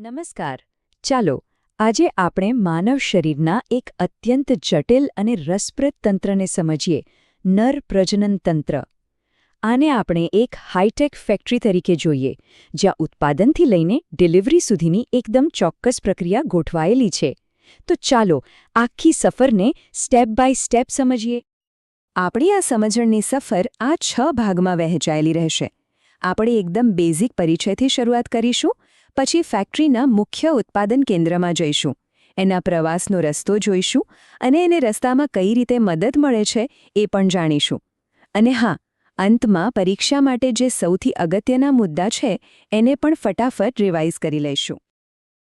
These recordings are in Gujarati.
નમસ્કાર. ચાલો, આજે આપણે માનવ શરીરના એક અત્યંત જટિલ અને રસપ્રદ તંત્રને સમજીએ, નર પ્રજનન તંત્ર. આને આપણે એક હાઈટેક ફેક્ટરી તરીકે જોઈએ, જ્યાં ઉત્પાદનથી લઈને ડિલિવરી સુધીની એકદમ ચોક્કસ પ્રક્રિયા ગોઠવાયેલી છે. તો ચાલો, આખી સફરને સ્ટેપ બાય સ્ટેપ સમજીએ. આપણી આ સમજણની સફર આ છ ભાગમાં વહેંચાયેલી રહેશે. આપણે એકદમ બેઝિક પરિચયથી શરૂઆત કરીશું પછી ફેક્ટરીના મુખ્ય ઉત્પાદન કેન્દ્રમાં જઈશું. એના પ્રવાસનો રસ્તો જોઈશું અને એને રસ્તામાં કઈ રીતે મદદ મળે છે એ પણ જાણીશું. અને હા, અંતમાં પરીક્ષા માટે જે સૌથી અગત્યના મુદ્દા છે, એને પણ ફટાફટ રિવાઇઝ કરી લઈશું.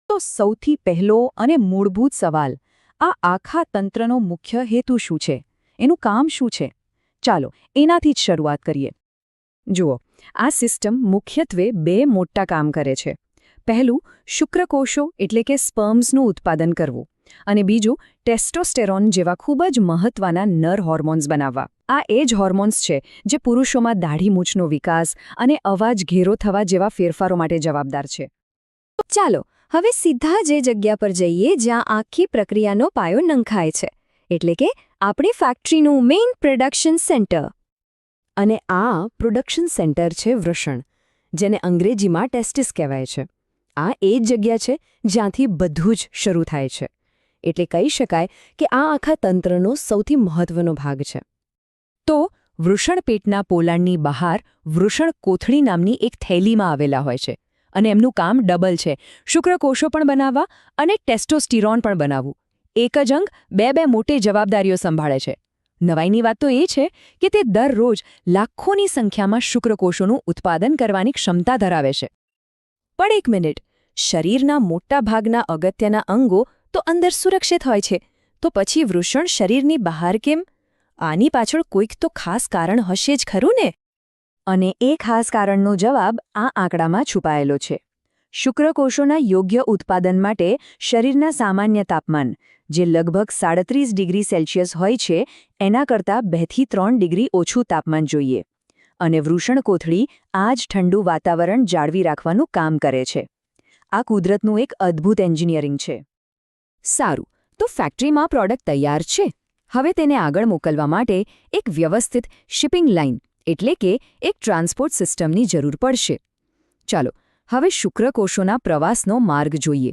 તો સૌથી પહેલો અને મૂળભૂત સવાલ, આ આખા તંત્રનો મુખ્ય હેતુ શું છે? એનું કામ શું છે? ચાલો, એનાથી જ શરૂઆત કરીએ. જુઓ, આ સિસ્ટમ મુખ્યત્વે બે મોટા કામ કરે છે. પહેલું, શુક્રકોષો એટલે કે સ્પર્મ્સનું ઉત્પાદન કરવું અને બીજું, ટેસ્ટોસ્ટેરોન જેવા ખૂબ જ મહત્વના નર હોર્મોન્સ બનાવવા. આ એ જ હોર્મોન્સ છે જે પુરુષોમાં દાઢી મૂછનો વિકાસ અને અવાજ ઘેરો થવા જેવા ફેરફારો માટે જવાબદાર છે. ચાલો, હવે સીધા જે જગ્યા પર જઈએ જ્યાં આખી પ્રક્રિયાનો પાયો નંખાય છે, એટલે કે આપણી ફેક્ટરીનું મેઇન પ્રોડક્શન સેન્ટર. અને આ પ્રોડક્શન સેન્ટર છે વૃષણ, જેને અંગ્રેજીમાં ટેસ્ટિસ કહેવાય છે. આ એ જ જગ્યા છે જ્યાંથી બધું જ શરૂ થાય છે. એટલે કહી શકાય કે આ આખા તંત્રનો સૌથી મહત્વનો ભાગ છે. તો વૃષણપેટના પોલાણની બહાર વૃષણ કોથળી નામની એક થેલીમાં આવેલા હોય છે અને એમનું કામ ડબલ છે. શુક્રકોષો પણ બનાવવા અને ટેસ્ટોસ્ટિરોન પણ બનાવવું. એક જ અંગ બે બે મોટી જવાબદારીઓ સંભાળે છે. નવાઈની વાત તો એ છે કે તે દરરોજ લાખોની સંખ્યામાં શુક્રકોષોનું ઉત્પાદન કરવાની ક્ષમતા ધરાવે છે. પણ એક મિનિટ. શરીરના મોટા ભાગના અગત્યના અંગો તો અંદર સુરક્ષિત હોય છે. તો પછી વૃષણ શરીરની બહાર કેમ? આની પાછળ કોઈક તો ખાસ કારણ હશે જ ખરું ને? અને એ ખાસ કારણનો જવાબ આ આંકડામાં છુપાયેલો છે. શુક્રકોષોના યોગ્ય ઉત્પાદન માટે શરીરના સામાન્ય તાપમાન, જે લગભગ સાડત્રીસ ડિગ્રી સેલ્સિયસ હોય છે, એના કરતાં બેથી ત્રણ ડિગ્રી ઓછું તાપમાન જોઈએ. અને વૃષણ કોથળી આ જ ઠંડુ વાતાવરણ જાળવી રાખવાનું કામ કરે છે. આ કુદરતનું એક અદ્ભુત એન્જિનિયરિંગ છે. સારું, તો ફેક્ટરીમાં પ્રોડક્ટ તૈયાર છે. હવે તેને આગળ મોકલવા માટે એક વ્યવસ્થિત શિપિંગ લાઇન, એટલે કે એક ટ્રાન્સપોર્ટ સિસ્ટમની જરૂર પડશે. ચાલો, હવે શુક્રકોષોના પ્રવાસનો માર્ગ જોઈએ.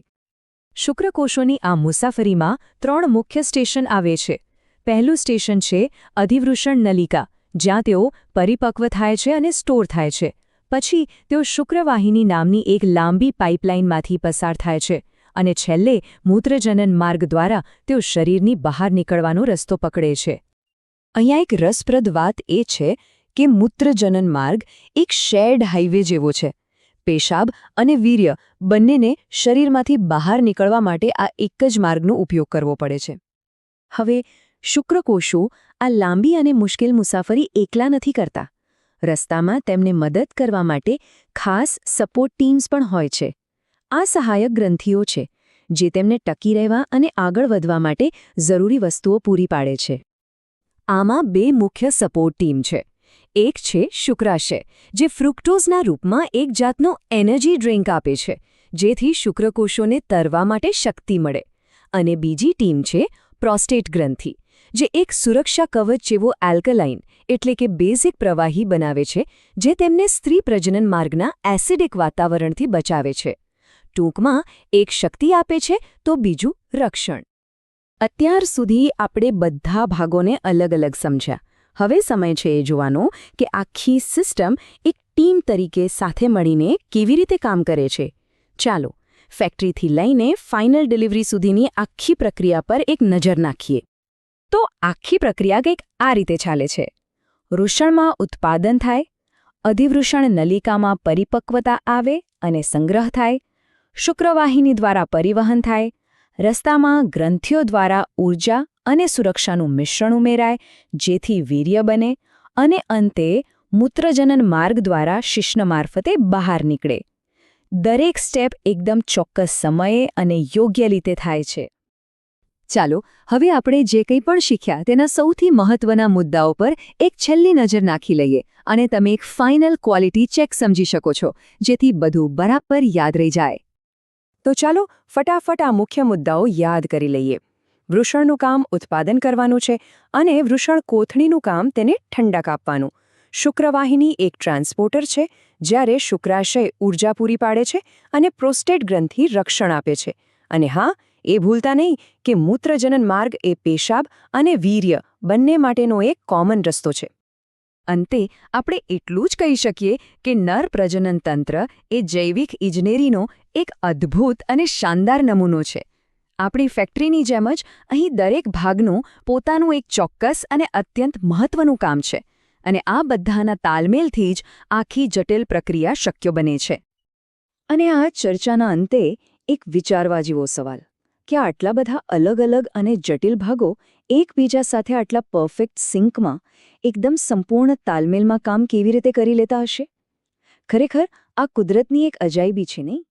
શુક્રકોષોની આ મુસાફરીમાં ત્રણ મુખ્ય સ્ટેશન આવે છે. પહેલું સ્ટેશન છે અધિવૃષણ નલિકા જ્યાં તેઓ પરિપક્વ થાય છે અને સ્ટોર થાય છે. પછી, તેઓ શુક્રવાહિની નામની એક લાંબી પાઇપલાઇનમાંથી પસાર થાય છે અને છેલ્લે મૂત્રજનન માર્ગ દ્વારા તેઓ શરીરની બહાર નીકળવાનો રસ્તો પકડે છે. અહીંયા એક રસપ્રદ વાત એ છે કે મૂત્રજનન માર્ગ એક શેર્ડ હાઇવે જેવો છે. પેશાબ અને વીર્ય બંનેને શરીરમાંથી બહાર નીકળવા માટે આ એક જ માર્ગનો ઉપયોગ કરવો પડે છે. હવે શુક્રકોષો આ લાંબી અને મુશ્કેલ મુસાફરી એકલા નથી કરતા. રસ્તામાં તેમને મદદ કરવા માટે ખાસ સપોર્ટ ટીમ્સ પણ હોય છે. આ સહાયક ગ્રંથિઓ છે, જે તેમને ટકી રહેવા અને આગળ વધવા માટે જરૂરી વસ્તુઓ પૂરી પાડે છે. આમાં બે મુખ્ય સપોર્ટ ટીમ છે. એક છે શુક્રાશય, જે ફ્રુક્ટોઝના રૂપમાં એક જાતનો એનર્જી ડ્રિંક આપે છે, જેથી શુક્રકોષોને તરવા માટે શક્તિ મળે. અને બીજી ટીમ છે પ્રોસ્ટેટ ગ્રંથિ જે એક સુરક્ષા કવચ જેવો એલ્કલાઇન એટલે કે બેઝિક પ્રવાહી બનાવે છે, જે તેમને સ્ત્રી પ્રજનન માર્ગના એસિડિક વાતાવરણથી બચાવે છે. ટૂંકમાં, એક શક્તિ આપે છે, તો બીજું રક્ષણ. અત્યાર સુધી આપણે બધા ભાગોને અલગ અલગ સમજ્યા. હવે સમય છે એ જોવાનો કે આખી સિસ્ટમ એક ટીમ તરીકે સાથે મળીને કેવી રીતે કામ કરે છે. ચાલો ફેક્ટરીથી લઈને ફાઇનલ ડિલિવરી સુધીની આખી પ્રક્રિયા પર એક નજર નાખીએ. તો આખી પ્રક્રિયા કંઈક આ રીતે ચાલે છે. વૃષણમાં ઉત્પાદન થાય, અધિવૃષણ નલિકામાં પરિપક્વતા આવે અને સંગ્રહ થાય, શુક્રવાહિની દ્વારા પરિવહન થાય, રસ્તામાં ગ્રંથિઓ દ્વારા ઊર્જા અને સુરક્ષાનું મિશ્રણ ઉમેરાય, જેથી વીર્ય બને અને અંતે મૂત્રજનન માર્ગ દ્વારા શિશ્ન મારફતે બહાર નીકળે. દરેક સ્ટેપ એકદમ ચોક્કસ સમયે અને યોગ્ય રીતે થાય છે. ચાલો, હવે આપણે જે કંઈ પણ શીખ્યા તેના સૌથી મહત્વના મુદ્દાઓ પર એક છેલ્લી નજર નાખી લઈએ અને તમે એક ફાઇનલ ક્વોલિટી ચેક સમજી શકો છો, જેથી બધું બરાબર યાદ રહી જાય. તો ચાલો, ફટાફટ આ મુખ્ય મુદ્દાઓ યાદ કરી લઈએ. વૃષણનું કામ ઉત્પાદન કરવાનું છે અને વૃષણ કોથળીનું કામ તેને ઠંડક આપવાનું. શુક્રવાહિની એક ટ્રાન્સપોર્ટર છે, જ્યારે શુક્રાશય ઊર્જા પૂરી પાડે છે અને પ્રોસ્ટેટ ગ્રંથિ રક્ષણ આપે છે. અને હા એ ભૂલતા નહીં કે મૂત્રજનન માર્ગ એ પેશાબ અને વીર્ય બંને માટેનો એક કોમન રસ્તો છે. અંતે, આપણે એટલું જ કહી શકીએ કે નર પ્રજનન તંત્ર એ જૈવિક ઇજનેરીનો એક અદ્ભુત અને શાનદાર નમૂનો છે. આપણી ફેક્ટરીની જેમ જ અહીં દરેક ભાગનું પોતાનું એક ચોક્કસ અને અત્યંત મહત્વનું કામ છે અને આ બધાના તાલમેલથી જ આખી જટિલ પ્રક્રિયા શક્ય બને છે. અને આ ચર્ચાના અંતે એક વિચારવા જેવો સવાલ. કે આટલા બધા અલગ અલગ અને જટિલ ભાગો એકબીજા સાથે આટલા પરફેક્ટ સિંકમાં એકદમ સંપૂર્ણ તાલમેલમાં કામ કેવી રીતે કરી લેતા હશે? ખરેખર આ કુદરતની એક અજાયબી છે, નહીં?